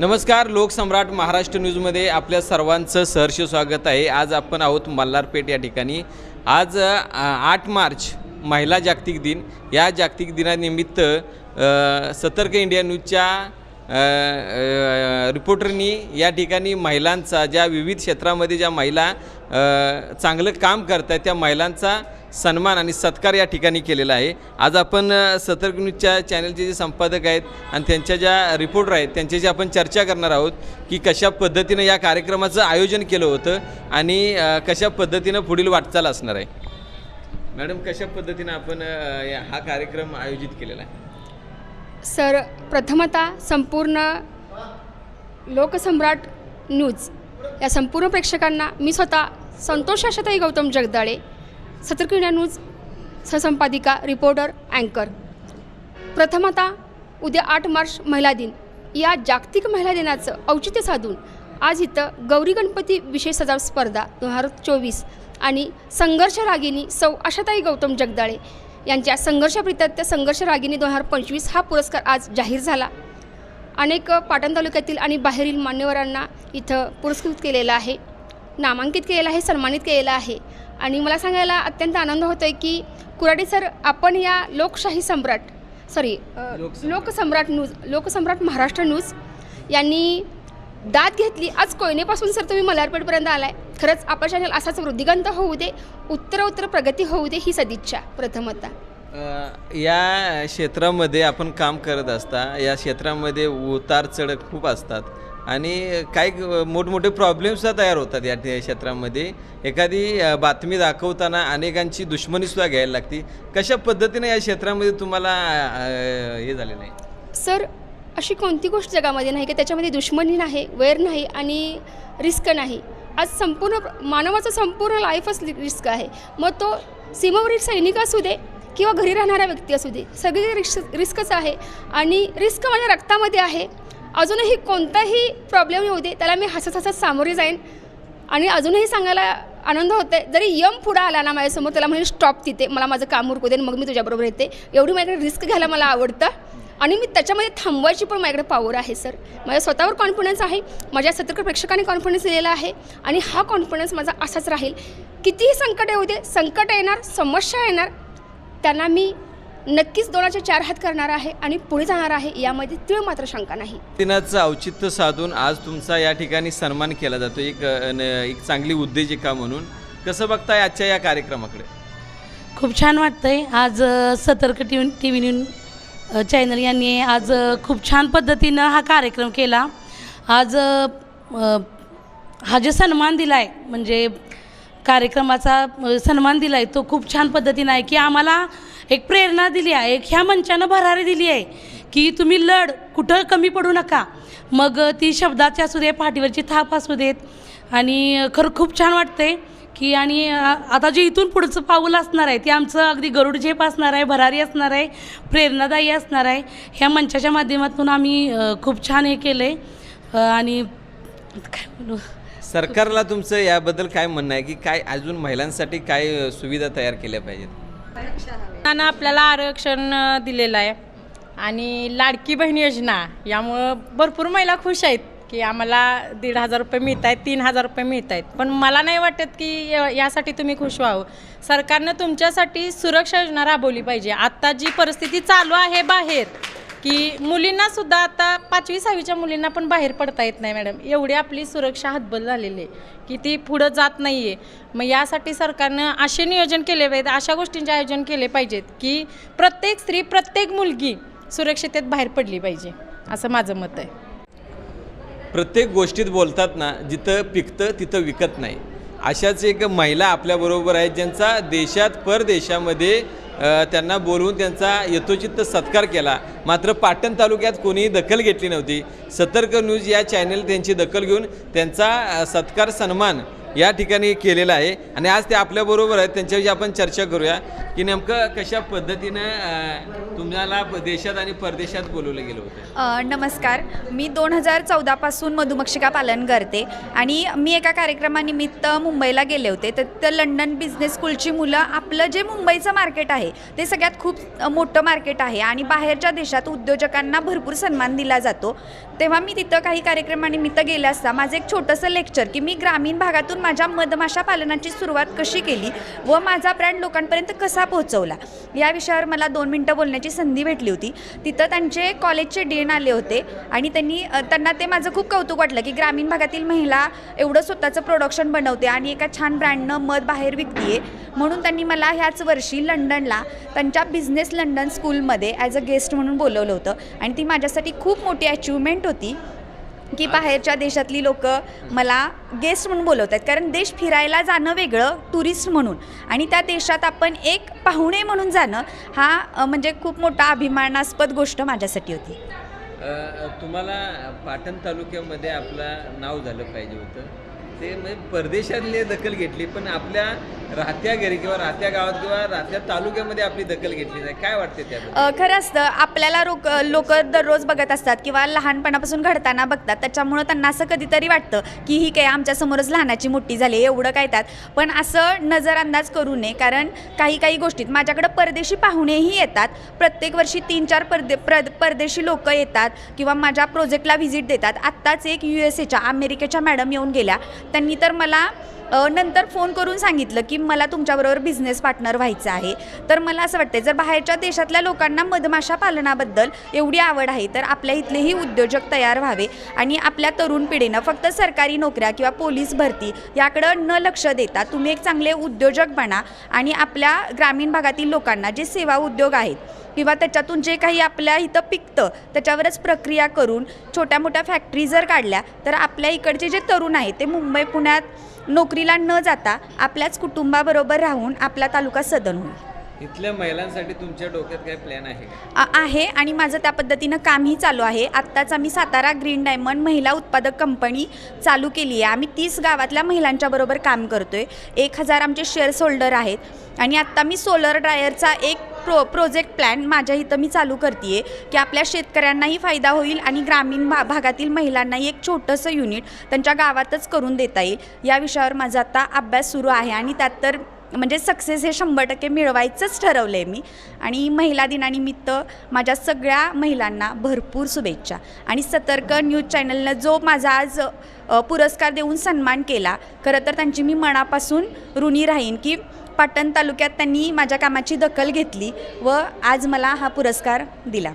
नमस्कार लोकसम्राट महाराष्ट्र न्यूजमध्ये आपल्या सर्वांचं सहर्ष स्वागत आहे. आज आपण आहोत मल्हारपेठ या ठिकाणी. आज आठ मार्च महिला जागतिक दिन. या जागतिक दिनानिमित्त सतर्क इंडिया न्यूजच्या रिपोर्टरनी या ठिकाणी महिलांचा ज्या विविध क्षेत्रामध्ये ज्या महिला चांगलं काम करत आहेत त्या महिलांचा सन्मान आणि सत्कार या ठिकाणी केलेला आहे. आज आपण सतर्क न्यूजच्या चॅनलचे जे संपादक आहेत आणि त्यांच्या ज्या रिपोर्टर आहेत त्यांच्याशी आपण चर्चा करणार आहोत की कशा पद्धतीनं या कार्यक्रमाचं आयोजन केलं होतं आणि कशा पद्धतीनं पुढील वाटचाल असणार आहे. मॅडम कशा पद्धतीनं आपण हा कार्यक्रम आयोजित केलेला आहे? सर प्रथमतः संपूर्ण लोकसम्राट न्यूज या संपूर्ण प्रेक्षकांना मी स्वतः संतोष आशाताई गौतम जगदाळे सतर्क न्यूज सहसंपादिका रिपोर्टर अँकर. प्रथमतः उद्या आठ मार्च महिला दिन. या जागतिक महिला दिनाचं औचित्य साधून आज इथं गौरी गणपती विशेष सजाव स्पर्धा दोन हजार चोवीस आणि संघर्ष रागिनी सौ आशाताई गौतम जगदाळे यांच्या संघर्ष प्रित्यात्य संघर्ष रागिनी दोन हजार पंचवीस हा पुरस्कार आज जाहीर झाला अनेक पाटण तालुक्यातील आणि बाहेरील मान्यवरांना इथं पुरस्कृत केलेलं आहे नामांकित केलेलं आहे सन्मानित केलेलं आहे आणि मला सांगायला अत्यंत आनंद होतो आहे की कुराडे सर आपण या Lokshahi Samrat sorry. Loksamrat news Loksamrat Maharashtra news यांनी दाद घेतली आज कोयनेपासून सर तुम्ही मल्हारपेठपर्यंत आलाय. खरंच आपला चॅनल असाच वृद्धिगंत होऊ दे उत्तरोत्तर प्रगती होऊ दे ही सदिच्छा प्रथमतः. या क्षेत्रामध्ये आपण काम करत असता या क्षेत्रामध्ये उतार चढ खूप असतात. आणि काही मोठमोठे प्रॉब्लेम्ससुद्धा तयार होतात या क्षेत्रामध्ये. एखादी बातमी दाखवताना अनेकांची दुश्मनीसुद्धा घ्यायला लागते. कशा पद्धतीने या क्षेत्रामध्ये तुम्हाला हे झालेलं आहे? सर अशी कोणती गोष्ट जगामध्ये नाही की त्याच्यामध्ये दुश्मनी नाही वेर नाही आणि रिस्क नाही. आज संपूर्ण मानवाचं संपूर्ण लाईफच रिस्क आहे. मग तो सीमावरील सैनिक असू दे किंवा घरी राहणारा व्यक्ती असू दे सगळी रिस्क रिस्कच आहे. आणि रिस्क माझ्या रक्तामध्ये आहे. अजूनही कोणताही प्रॉब्लेम येऊ दे त्याला मी हसत हसत सामोरे जाईन. आणि अजूनही सांगायला आनंद होते जरी यम पुढं आला ना माझ्यासमोर त्याला म्हणजे स्टॉप तिथे मला माझं काम उरकू दे मग मी तुझ्याबरोबर येते. एवढी माझ्याकडे रिस्क घ्यायला मला आवडतं. आणि मी त्याच्यामध्ये थांबवायची पण माझ्याकडे पॉवर आहे सर माझ्या स्वतःवर कॉन्फिडन्स आहे माझ्या सतर्क प्रेक्षकांनी कॉन्फिडन्स दिलेला आहे आणि हा कॉन्फिडन्स माझा असाच राहील. कितीही संकट येऊ दे संकट येणार समस्या येणार त्यांना मी नक्कीच दोनाचे चार हात करणार आहे आणि पुढे जाणार आहे यामध्ये तीळ मात्र शंका नाही. दिनाचं औचित्य साधून आज तुमचा या ठिकाणी सन्मान केला जातो. एक एक चांगली उद्योजिका म्हणून. कसं बघताय आजच्या या कार्यक्रमाकडे? खूप छान वाटतंय. आज Satark T V T V news अ, चॅनल यांनी आज खूप छान पद्धतीनं हा कार्यक्रम केला. आज हा जो सन्मान दिला आहे म्हणजे कार्यक्रमाचा सन्मान दिला आहे तो खूप छान पद्धतीनं आहे की आम्हाला एक प्रेरणा दिली आहे एक ह्या मंचानं भरारी दिली आहे की तुम्ही लढ कुठं कमी पडू नका. मग ती शब्दाची असू दे पाठीवरची थाप असू देत आणि खरं खूप छान वाटते की आणि आता जे इथून पुढचं पाऊल असणार आहे ते आमचं अगदी गरुड झेप असणार आहे भरारी असणार आहे प्रेरणादायी असणार आहे ह्या मंचाच्या माध्यमातून आम्ही खूप छान हे केलं आहे आणि काय म्हणू सरकारला तुमचं याबद्दल काय म्हणणं आहे? की काय अजून महिलांसाठी काय सुविधा तयार केल्या पाहिजेत? आपल्याला आरक्षण दिलेलं आहे. आणि लाडकी बहीण योजना यामुळं भरपूर महिला खुश आहेत. की आम्हाला दीड हजार रुपये मिळत आहेत तीन हजार रुपये मिळत आहेत. पण मला नाही वाटत की य- यासाठी तुम्ही खुश व्हावं. सरकारनं तुमच्यासाठी सुरक्षा योजना राबवली पाहिजे. आत्ता जी परिस्थिती चालू आहे बाहेर की मुलींना सुद्धा आता पाचवी सहावीच्या मुलींना पण बाहेर पडता येत नाही मॅडम. एवढी आपली सुरक्षा हतबल झालेली आहे की ती पुढं जात नाही आहे मग यासाठी सरकारनं असे नियोजन केले पाहिजे अशा गोष्टींचे आयोजन केले पाहिजेत की प्रत्येक स्त्री प्रत्येक मुलगी सुरक्षितेत बाहेर पडली पाहिजे असं माझं मत आहे. प्रत्येक गोष्टीत बोलतात ना जिथं पिकतं तिथं विकत नाही. अशाच एक महिला आपल्याबरोबर आहेत ज्यांचा देशात परदेशामध्ये त्यांना बोलवून त्यांचा यथोचित सत्कार केला. मात्र पाटण तालुक्यात कोणीही दखल घेतली नव्हती. सतर्क न्यूज या चॅनल त्यांची दखल घेऊन त्यांचा सत्कार सन्मान या ठिकाणी केलेला आहे. आणि आज ते आपल्याबरोबर आहेत. त्यांच्याविषयी आपण चर्चा करूया की नेमकं कशा पद्धतीनं तुम्हाला देशात आणि परदेशात बोलवलं गेलं होतं? नमस्कार. मी दोन हजार चौदापासून मधुमक्षिका पालन करते आणि मी एका कार्यक्रमानिमित्त मुंबईला गेले होते. तर तिथं लंडन बिझनेस स्कूलची मुलं आपलं जे मुंबईचं मार्केट आहे ते सगळ्यात खूप मोठं मार्केट आहे. आणि बाहेरच्या देशात उद्योजकांना भरपूर सन्मान दिला जातो. तेव्हा मी तिथं काही कार्यक्रमानिमित्त गेले असता माझं एक छोटंसं लेक्चर की मी ग्रामीण भागातून माझ्या मधमाशा पालनाची सुरुवात कशी केली व माझा ब्रँड लोकांपर्यंत कसा पोहोचवला? या विषयावर मला दोन मिनटं बोलण्याची संधी भेटली होती. तिथं त्यांचे कॉलेजचे डी एन आले होते आणि त्यांनी त्यांना ते माझं खूप कौतुक वाटलं की ग्रामीण भागातील महिला एवढं स्वतःचं प्रोडक्शन बनवते आणि एका छान ब्रँडनं मध बाहेर विकते म्हणून त्यांनी मला ह्याच वर्षी लंडनला त्यांच्या बिझनेस लंडन स्कूलमध्ये ॲज अ गेस्ट म्हणून बोलवलं होतं. आणि ती माझ्यासाठी खूप मोठी अचिव्हमेंट होती की बाहेरच्या देशातली लोक मला गेस्ट म्हणून बोलवत आहेत कारण देश फिरायला जाणं वेगळं टुरिस्ट म्हणून. आणि त्या देशात आपण एक पाहुणे म्हणून जाणं हा म्हणजे खूप मोठा अभिमानास्पद गोष्ट माझ्यासाठी होती. तुम्हाला पाटण तालुक्यामध्ये आपलं नाव झालं पाहिजे होतं. ते म्हणजे परदेशातले दखल घेतली पण आपल्या राहत्या घरी किंवा राहत्या गावात किंवा राहत्या तालुक्यामध्ये आपली दखल घेतली नाही. काय वाटते त्या खरं असतं आपल्याला रोक लोक दररोज बघत असतात किंवा लहानपणापासून घडताना बघतात. त्याच्यामुळं त्यांना असं कधीतरी वाटतं की ही काय आमच्यासमोरच लहानाची मोठी झाली एवढं काय त्यात. पण असं नजरअंदाज करू नये कारण काही काही गोष्टीत माझ्याकडं परदेशी पाहुणेही येतात. प्रत्येक वर्षी तीन चार परदे प्र परदेशी लोक येतात किंवा माझ्या प्रोजेक्टला व्हिजिट देतात. आत्ताच एक यू एस एच्या अमेरिकेच्या मॅडम येऊन गेल्या. त्यांनी तर मला नंतर फोन करून सांगितलं की मला तुमच्याबरोबर बिझनेस पार्टनर व्हायचं आहे. तर मला असं वाटतं जर बाहेरच्या देशातल्या लोकांना मधमाशा पालनाबद्दल एवढी आवड आहे तर आपल्या इथलेही उद्योजक तयार व्हावे आणि आपल्या तरुण पिढीनं फक्त सरकारी नोकऱ्या किंवा पोलीस भरती याकडं न लक्ष देता तुम्ही एक चांगले उद्योजक बना आणि आपल्या ग्रामीण भागातील लोकांना जे सेवा उद्योग आहेत किंवा त्याच्यातून जे काही आपल्या इथं पिकतं त्याच्यावरच प्रक्रिया करून छोट्या मोठ्या फॅक्टरी जर काढल्या तर आपल्या इकडचे जे तरुण आहेत ते मुंबई पुण्यात नोकरीला न जाता आपल्याच कुटुंबाबरोबर राहून आपला तालुका सदन होईल. इथल्या महिलांसाठी तुमच्या डोक्यात काय प्लॅन आहे? का आ- आहे आणि माझं त्या पद्धतीनं कामही चालू आहे. आत्ताच आम्ही सातारा ग्रीन डायमंड महिला उत्पादक कंपनी चालू केली आहे. आम्ही तीस गावातल्या महिलांच्या बरोबर काम करतो आहे एक हजार आमचे शेअर्स होल्डर आहेत. आणि आत्ता मी सोलर ड्रायरचा एक प्रो प्रोजेक्ट प्लॅन माझ्या इथं मी चालू करते आहे की आपल्या शेतकऱ्यांनाही फायदा होईल आणि ग्रामीण भा भागातील महिलांनाही एक छोटंसं युनिट त्यांच्या गावातच करून देता येईल. या विषयावर माझा आता अभ्यास सुरू आहे आणि त्यात तर म्हणजे सक्सेस हे शंभर टक्के मिळवायचंच ठरवलं आहे मी. आणि महिला दिनानिमित्त माझ्या सगळ्या महिलांना भरपूर शुभेच्छा. आणि सतर्क न्यूज चॅनलनं जो माझा आज पुरस्कार देऊन सन्मान केला खरं तर त्यांची मी मनापासून ऋणी राहीन की पाटण तालुक्यात त्यांनी माझ्या कामाची दखल घेतली व आज मला हा पुरस्कार दिला.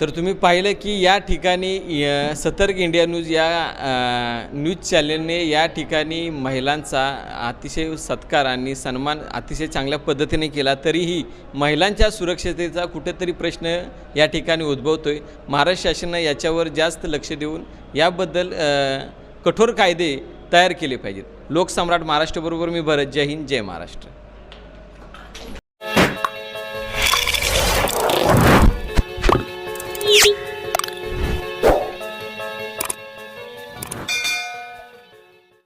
तर तुम्ही पाहिलं की या ठिकाणी सतर्क इंडिया न्यूज या न्यूज चॅनलने या ठिकाणी महिलांचा अतिशय सत्कार आणि सन्मान अतिशय चांगल्या पद्धतीने केला. तरीही महिलांच्या सुरक्षतेचा कुठेतरी प्रश्न या ठिकाणी उद्भवतो आहे महाराष्ट्र शासनानं याच्यावर जास्त लक्ष देऊन याबद्दल कठोर कायदे तयार केले पाहिजेत. लोकसम्राट महाराष्ट्राबरोबर मी भरत जय हिंद जय महाराष्ट्र.